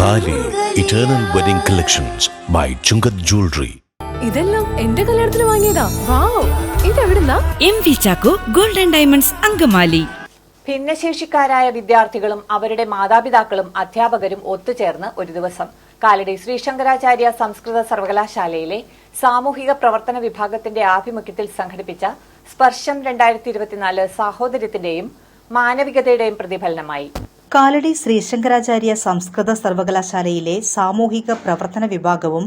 Thali eternal wedding collections by Chungath jewellery ഇതെല്ലാം എന്റെ കല്യാണത്തിന് വാങ്ങിയതാ. Wow. ഇതെവിടുന്നാ? M V Chacko golden diamonds Angamaly. ഭിന്നശേഷിക്കാരായ വിദ്യാർത്ഥികളും അവരുടെ മാതാപിതാക്കളും അധ്യാപകരും ഒത്തുചേർന്ന് ഒരു ദിവസം കാലടി ശ്രീശങ്കരാചാര്യ സംസ്കൃത സർവകലാശാലയിലെ സാമൂഹിക പ്രവർത്തന വിഭാഗത്തിന്റെ ആഭിമുഖ്യത്തിൽ സംഘടിപ്പിച്ച സ്പർശം രണ്ടായിരത്തി ഇരുപത്തിനാല് സാഹോദര്യത്തിന്റെയും മാനവികതയുടെയും പ്രതിഫലനമായി. കാലടി ശ്രീശങ്കരാചാര്യ സംസ്കൃത സർവകലാശാലയിലെ സാമൂഹിക പ്രവർത്തന വിഭാഗവും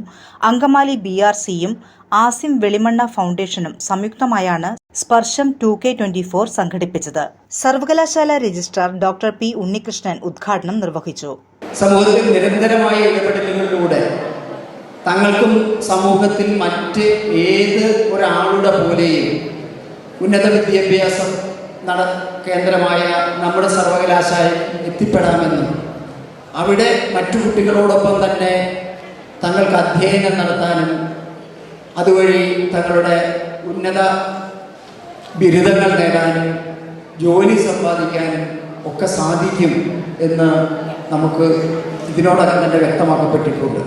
അങ്കമാലി ബി ആർ സിയും ആസിം വെളിമണ്ണ ഫൗണ്ടേഷനും സംയുക്തമായാണ് സ്പർശം ടു കെ ട്വന്റി ഫോർ സംഘടിപ്പിച്ചത്. സർവകലാശാല രജിസ്ട്രാർ ഡോക്ടർ പി ഉണ്ണികൃഷ്ണൻ ഉദ്ഘാടനം നിർവഹിച്ചു. സമൂഹത്തിൽ നിരന്തരമായ ഇടപെടലുകളിലൂടെ തങ്ങൾക്കും സമൂഹത്തിൽ മറ്റ് ഏത് ഒരാളുടെ പോലെയും ഉന്നത വിദ്യാഭ്യാസം നട കേന്ദ്രമായ നമ്മുടെ സർവകലാശാല എത്തിപ്പെടാമെന്നും. അവിടെ മറ്റു കുട്ടികളോടൊപ്പം തന്നെ തങ്ങൾക്ക് അധ്യയനം നടത്താനും അതുവഴി തങ്ങളുടെ ഉന്നത ബിരുദങ്ങൾ നേടാനും ജോലി സമ്പാദിക്കാനും ഒക്കെ സാധിക്കും എന്ന് നമുക്ക് ഇതിനോടകം തന്നെ വ്യക്തമാക്കപ്പെട്ടിട്ടുണ്ട്.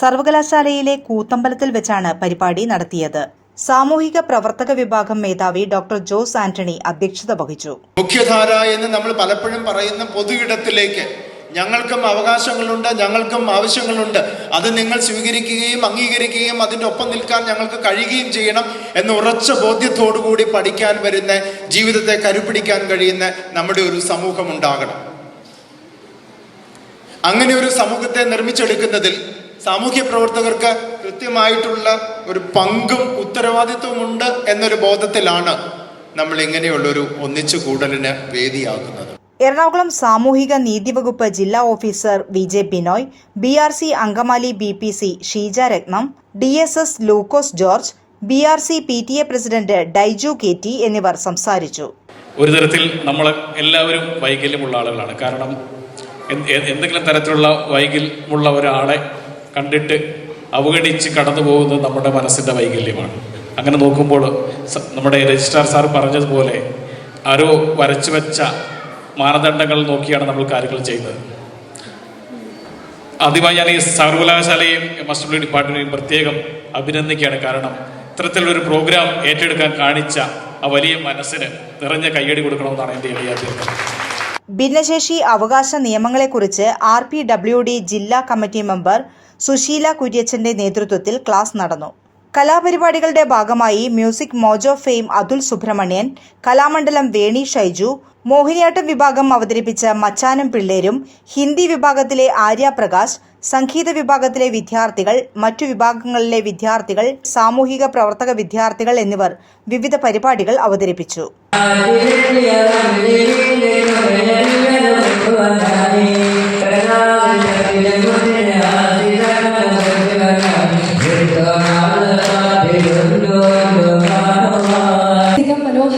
സർവകലാശാലയിലെ കൂത്തമ്പലത്തിൽ വെച്ചാണ് പരിപാടി നടത്തിയത്. സാമൂഹിക പ്രവർത്തക വിഭാഗം മേധാവി ഡോക്ടർ ജോസ് ആന്റണി അധ്യക്ഷത വഹിച്ചു. മുഖ്യധാര എന്ന് നമ്മൾ പലപ്പോഴും പറയുന്ന പൊതു ഇടത്തിലേക്ക് ഞങ്ങൾക്കും അവകാശങ്ങളുണ്ട് ഞങ്ങൾക്കും ആവശ്യങ്ങളുണ്ട്. അത് നിങ്ങൾ സ്വീകരിക്കുകയും അംഗീകരിക്കുകയും അതിന്റെ ഒപ്പം നിൽക്കാൻ ഞങ്ങൾക്ക് കഴിയുകയും ചെയ്യണം എന്ന ഉറച്ച ബോധ്യത്തോടുകൂടി പഠിക്കാൻ വരുന്ന ജീവിതത്തെ കരുപിടിക്കാൻ കഴിയുന്ന നമ്മുടെ ഒരു സമൂഹം ഉണ്ടാകണം. അങ്ങനെ ഒരു സമൂഹത്തെ നിർമ്മിച്ചെടുക്കുന്നതിൽ സാമൂഹ്യ പ്രവർത്തകർക്ക് കൃത്യമായിട്ടുള്ള ഒരു പങ്കും ഉത്തരവാദിത്വവും ഉണ്ട് എന്നൊരു ബോധത്തിലാണ് നമ്മൾ ഇങ്ങനെയുള്ളൊരു ഒന്നിച്ചു കൂടലിന് വേദിയാകുന്നത്. എറണാകുളം സാമൂഹിക നീതി വകുപ്പ് ജില്ലാ officer V J Binoy B R C Angamaly B P C Sheeja Rathnam D S S Lukose George B R C P T A president Daiju K T എന്നിവർ സംസാരിച്ചു. ഒരു തരത്തിൽ നമ്മൾ എല്ലാവരും വൈകല്യമുള്ള ആളുകളാണ്. കാരണം എന്തെങ്കിലും തരത്തിലുള്ള വൈകല്യമുള്ള ഒരാളെ കണ്ടിട്ട് അവഗണിച്ച് കടന്നു പോകുന്നത് നമ്മുടെ മനസ്സിന്റെ വൈകല്യമാണ്. അങ്ങനെ നോക്കുമ്പോൾ നമ്മുടെ രജിസ്ട്രാർ സാർ പറഞ്ഞതുപോലെ ആരോ വരച്ചു വെച്ച മാനദണ്ഡങ്ങൾ നോക്കിയാണ് നമ്മൾ കാര്യങ്ങൾ ചെയ്യുന്നത്. ആദ്യമായി ഞാൻ ഈ സർവകലാശാലയും എം എസ് ഡബ്ല്യു പ്രത്യേകം അഭിനന്ദിക്കുകയാണ്. കാരണം ഇത്തരത്തിലുള്ളൊരു പ്രോഗ്രാം ഏറ്റെടുക്കാൻ കാണിച്ച ആ വലിയ മനസ്സിന് നിറഞ്ഞ കയ്യടി കൊടുക്കണമെന്നാണ് എന്റെ അഭ്യർത്ഥന ഭിന്നശേഷി അവകാശ നിയമങ്ങളെക്കുറിച്ച് ആർ പി ഡബ്ല്യു ഡി ജില്ലാ കമ്മിറ്റി മെമ്പർ സുശീല കുര്യച്ചന്റെ നേതൃത്വത്തിൽ ക്ലാസ് നടന്നു. കലാപരിപാടികളുടെ ഭാഗമായി music mojo fame Athul Subrahmanian Kalamandalam Veni Shaiju Mohiniyattam വിഭാഗം അവതരിപ്പിച്ച മച്ചാനം പിള്ളേരും ഹിന്ദി വിഭാഗത്തിലെ ആര്യ പ്രകാശ് സംഗീത വിഭാഗത്തിലെ വിദ്യാർത്ഥികൾ മറ്റു വിഭാഗങ്ങളിലെ വിദ്യാർത്ഥികൾ സാമൂഹിക പ്രവർത്തക വിദ്യാർത്ഥികൾ എന്നിവർ വിവിധ പരിപാടികൾ അവതരിപ്പിച്ചു.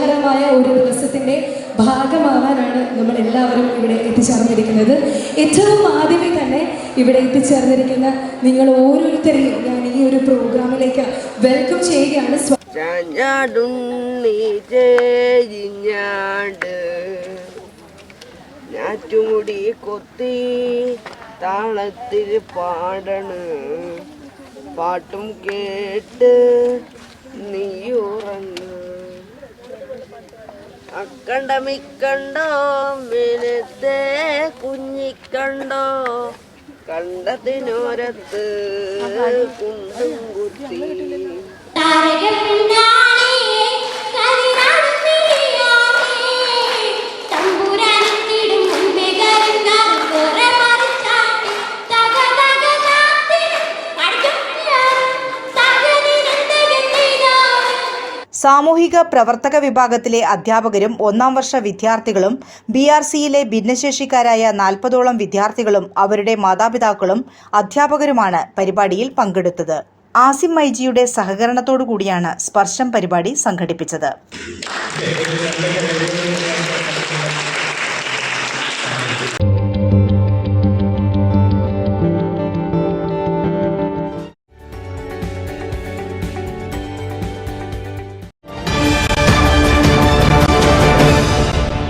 മനോഹരമായ ഒരു ദിവസത്തിന്റെ ഭാഗമാവാനാണ് നമ്മൾ എല്ലാവരും ഇവിടെ എത്തിച്ചേർന്നിരിക്കുന്നത്. ഏറ്റവും ആദ്യമേ തന്നെ ഇവിടെ എത്തിച്ചേർന്നിരിക്കുന്ന നിങ്ങൾ ഓരോരുത്തരെയും ഞാൻ ഈ ഒരു പ്രോഗ്രാമിലേക്ക് വെൽക്കം ചെയ്യുകയാണ്. ചുമുടി കൊത്തി താളത്തിൽ പാടണ്. പാട്ടും കേട്ട് നീയുറങ്ങ് അക്കണ്ടമിക്കണ്ടോ? വിനത്തെ കുഞ്ഞിക്കണ്ടോ? കണ്ടതിനോരത്ത് കുണ്ടും കുത്തി. സാമൂഹിക പ്രവർത്തക വിഭാഗത്തിലെ അധ്യാപകരും ഒന്നാം വർഷ വിദ്യാർത്ഥികളും ബി ആർ സിയിലെ ഭിന്നശേഷിക്കാരായ നാൽപ്പതോളം വിദ്യാർത്ഥികളും അവരുടെ മാതാപിതാക്കളും അധ്യാപകരുമാണ് പരിപാടിയിൽ പങ്കെടുത്തത് ആസിം മൈജിയുടെ സഹകരണത്തോടു കൂടിയാണ് സ്പർശം പരിപാടി സംഘടിപ്പിച്ചത്